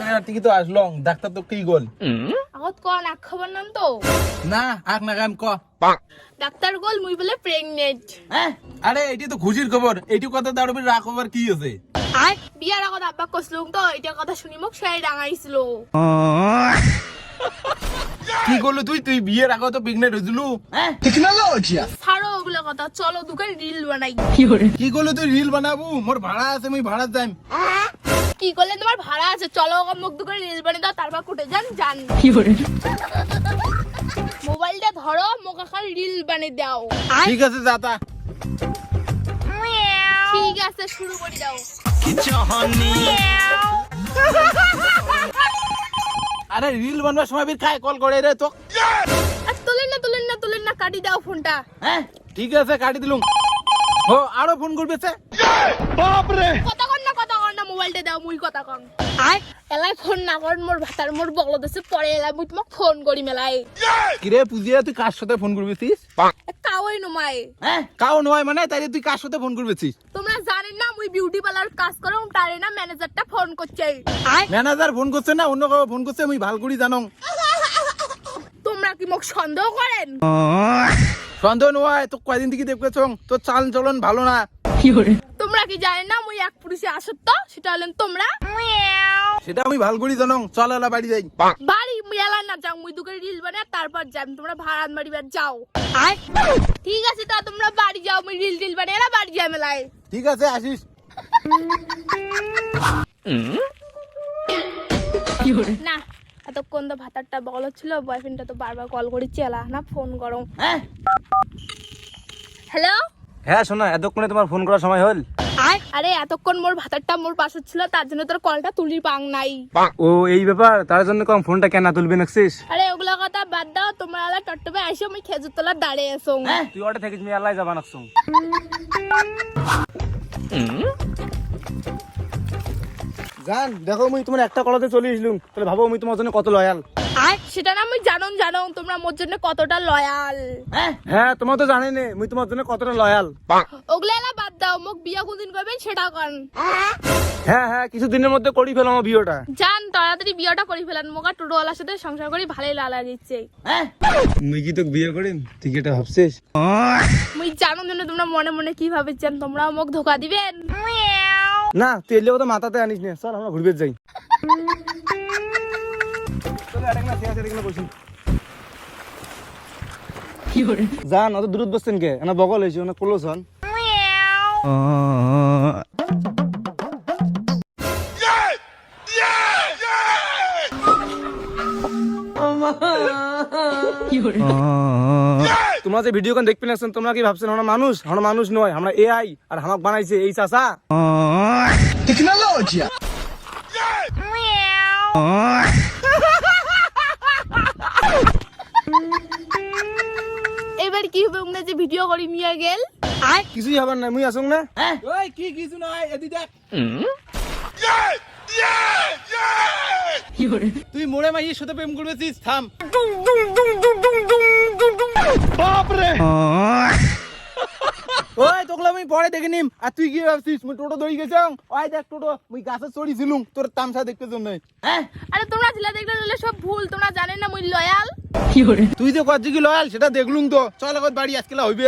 ডাক্তারের তো আসলং ডাক্তার তো কি গল? আগত কোন আখ খবর নাম তো। না আক না গান ক। ডাক্তার গল মুই বলে প্রেগনেন্ট হ্যাঁ? আরে এটি তো খুশির খবর। এইটি কথা দাঁড়াবি রাখ খবর কি আছে? আর বিয়ার আগত আব্বা কইছিলুম তো এটা কথা শুনি মোক সেই ডাঙাইছিল। কি করল তুই? তুই বিয়ের আগে তো প্রেগনেন্ট হয়েছিলু হ্যাঁ ছাড়ো ওগুলো কথা চলো দোকান রিল বানাই। কি করল তুই? রিল বানাবো? মোর ভাড়া আছে আমি ভাড়া যাই কি করলে? তোমার ভাড়া আছে। চলো মুখ করে রিল বানিয়ে দাও তারপর কুটে যান যান। মোবাইলটা ধরো মোক রিল বানিয়ে দাও। ঠিক আছে যাতা ঠিক আছে শুরু করে দাও। আরে রিল বানবার সময় ফির খায় কল করে রে তো। আর তুলেন না তুলেন না তুলেন না কাটি দাও ফোনটা। হ্যাঁ ঠিক আছে কাটি দিলুম। ও আরও ফোন করবে সে? কথা কন না কথা কন না মোবাইলটা দাও মুই কথা কন আর এলাই ফোন না কর মোর ভাতার মোর বগল দেশে পরে এলাই মুই তোমাক ফোন করি মেলাই কিরে পুজিয়া তুই কার সাথে ফোন করবেছিস কাওই নমাই। হ্যাঁ কাও নয় মানে? তাই তুই কার সাথে ফোন করবেছিস তোমরা জানেন না মুই বিউটি পার্লার কাজ করো তারে না ম্যানেজারটা ফোন করছে ম্যানেজার ফোন করছে না অন্য কাউ ফোন করছে আমি ভালো করি জানো। তোমরা কি মোক সন্দেহ করেন সন্দেহ নয় তো কয়দিন থেকে দেখতেছ তোর চাল চলন ভালো না। তোমরা কি জানেন না? মুই এক পুরুষে আসত্ত সেটা হলেন তোমরা। সেটা আমি ভালো করি জানো চল এলা বাড়ি যাই। বাড়ি মুই এলা না যাও মুই দুকে রিল বানাই তারপর যাম তোমরা ভাড়া মারিবার যাও। ঠিক আছে তা তোমরা বাড়ি যাও মুই রিল টিল বানাই এলা বাড়ি যাই মেলায়। ঠিক আছে আসিস। না এতক্ষণ তো ভাতারটা বল ছিল বয়ফ্রেন্ডটা তো বারবার কল করে চেলা না ফোন করো হ্যাঁ। হ্যালো হ্যাঁ শোনা এতক্ষণে তোমার ফোন করার সময় হল। আরে এতক্ষণ মোর ভাতারটা মোর পাশে ছিল তার জন্য তোর কলটা তুলি পাং নাই। ও এই ব্যাপার তার জন্য কম ফোনটা কেন তুলবে নাকছিস? আরে ওগুলা কথা বাদ দাও তোমরা আলা টট্টবে আইসো আমি খেজুর তলা দাঁড়িয়ে এসো তুই ওটা থাকিস আমি আল্লাহ যাবা নাকছ জান দেখো মুই তোমার একটা কলাতে চলে আসলুম। তাহলে ভাবো মুই তোমার জন্য কত লয়াল আর সেটা না আমি জানন জানো তোমরা মোর জন্য কতটা লয়াল হ্যাঁ? তোমার তো জানি নে মুই তোমার জন্য কতটা লয়াল ওগুলা এলা বাদ দাও মোক বিয়া কোনদিন করবেন সেটা কন। হ্যাঁ হ্যাঁ কিছু দিনের মধ্যে করি ফেলাম বিয়েটা। জান তাড়াতাড়ি বিয়েটা করে ফেলেন মোকা টোটোওয়ালার সাথে সংসার করি ভালোই লালা দিচ্ছে মুই কি তোকে বিয়ে করিম? তুই এটা ভাবছিস? মুই জানো জন্য তোমরা মনে মনে কি ভাবছেন তোমরা মোক ধোকা দিবেন। না তুই এলে তো মাথাতে আনিস নে চল আমরা ঘুরবে যাই। জান অত দূরত বসছেন কে? এনা বগল হয়েছে ওনা কলো হন তোমরা যে ভিডিও দেখতে নাকছেন তোমরা কি ভাবছেন আমরা মানুষ? আমরা মানুষ নয় আমরা এআই আর আমাকে বানাইছে এই চাচা। এবার যে ভিডিও করি নিয়ে গেল। কিছুই হবার না মুই আসুন না? ওই কি কিছু নয় এদি দেখ। তুই মোড়ে মাইয়ের সাথে প্রেম করবেছিস থাম। ওই তোকে আমি পরে দেখে নিম। আর তুই কি ভাবছিস মুই টোটো দৌড়ি গেছ ওই দেখ টোটো মুই গাছে চড়িছিলুম তোর তামসা দেখতে জন্য হ্যাঁ? আরে তোমরা ছেলে দেখলে দিলে সব ভুল তোমরা জানেন না মুই লয়াল তুই তো কত কি লয়াল সেটা দেখলুম তো। চল এখন বাড়ি আজকে হইবে